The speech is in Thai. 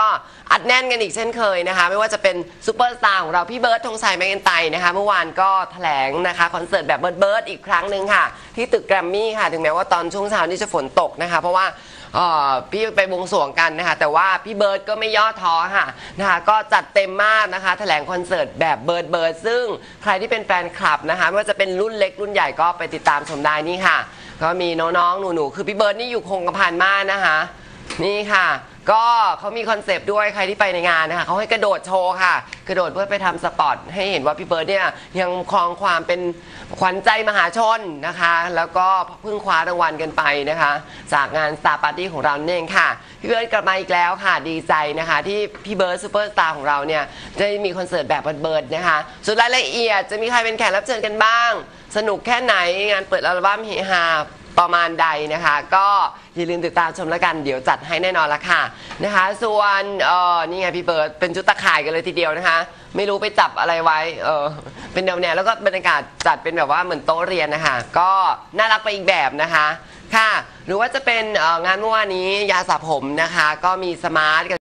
ก็อัดแน่นกันอีกเช่นเคยนะคะ ไม่ว่าจะเป็นซูเปอร์สตาร์ของเราพี่เบิร์ดธงชัยแมกเอนไตนะคะเมื่อวานก็แถลงนะคะคอนเสิร์ตแบบเบิร์ดเบิร์ดอีกครั้งหนึ่งค่ะ ที่ตึกแกรมมี่ค่ะ ถึงแม้ว่าตอนช่วงเช้านี่จะฝนตกนะคะ เพราะว่าพี่ไปบวงสรวงกันนะคะ แต่ว่าพี่เบิร์ดก็ไม่ย่อท้อค่ะนะคะ ก็จัดเต็มมากนะคะแถลงคอนเสิร์ตแบบเบิร์ดเบิร์ดซึ่งใครที่เป็นแฟนคลับนะคะไม่ว่าจะเป็นรุ่นเล็กรุ่นใหญ่ก็ไปติดตามชมได้นี่ค่ะ ก็มีน้องๆหนูๆคือพี่เบิร์ดนี่อยู่คงกระพันมากนะคะ นี่ค่ะ ก็เขามีคอนเซปต์ด้วยใครที่ไปในงานนะคะเขาให้กระโดดโชว์ค่ะ กระโดดเพื่อไปทำสปอต ให้เห็นว่าพี่เบิร์ดเนี่ยยังครองความเป็นขวัญใจมหาชนนะคะ แล้วก็เพิ่งคว้ารางวัลกันไปนะคะ จากงาน Star Party ของเรานั่นเองค่ะ พี่เบิร์ดกลับมาอีกแล้วค่ะ ดีใจนะคะ ที่พี่เบิร์ดซูเปอร์สตาร์ของเราเนี่ยได้มีคอนเสิร์ตแบบเบิร์ดๆนะคะส่วนรายละเอียดจะมีใครเป็นแขกรับเชิญกันบ้าง สนุกแค่ไหนงานเปิดอัลบั้มเฮฮา ประมาณใดนะคะ ก็อย่าลืมติดตามชมแล้วกันเดี๋ยวจัดให้แน่นอนละค่ะนะคะ ส่วนเออนี่ไงพี่เบิร์ดเป็นชุดตะข่ายกันเลยทีเดียวนะคะ ไม่รู้ไปจับอะไรไว้เออเป็นแนวแนวแล้วก็บรรยากาศจัดเป็นแบบว่าเหมือนโต๊ะเรียนนะคะ ก็น่ารักไปอีกแบบนะคะค่ะ หรือว่าจะเป็นงานเมื่อวานนี้ยาสระผมนะคะ ก็มีสมาร์ท